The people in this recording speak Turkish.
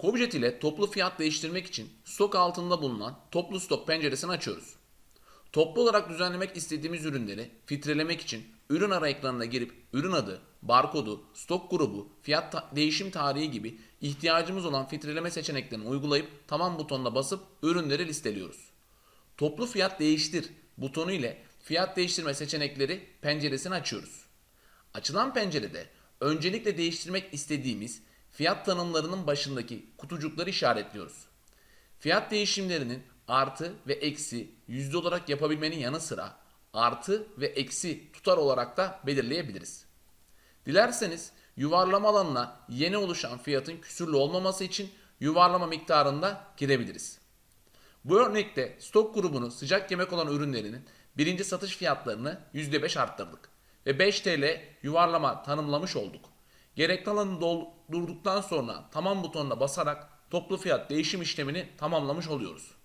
Kobjet ile toplu fiyat değiştirmek için stok altında bulunan toplu stok penceresini açıyoruz. Toplu olarak düzenlemek istediğimiz ürünleri filtrelemek için ürün ara ekranına girip ürün adı, barkodu, stok grubu, fiyat ta- değişim tarihi gibi ihtiyacımız olan filtreleme seçeneklerini uygulayıp tamam butonuna basıp ürünleri listeliyoruz. Toplu fiyat değiştir butonu ile fiyat değiştirme seçenekleri penceresini açıyoruz. Açılan pencerede öncelikle değiştirmek istediğimiz fiyat tanımlarının başındaki kutucukları işaretliyoruz. Fiyat değişimlerinin artı ve eksi yüzde olarak yapabilmenin yanı sıra artı ve eksi tutar olarak da belirleyebiliriz. Dilerseniz yuvarlama alanına yeni oluşan fiyatın küsürlü olmaması için yuvarlama miktarında girebiliriz. Bu örnekte stok grubunu sıcak yemek olan ürünlerinin birinci satış fiyatlarını %5 arttırdık ve 5 TL yuvarlama tanımlamış olduk. Gerekli alanı doldurduktan sonra tamam butonuna basarak toplu fiyat değişim işlemini tamamlamış oluyoruz.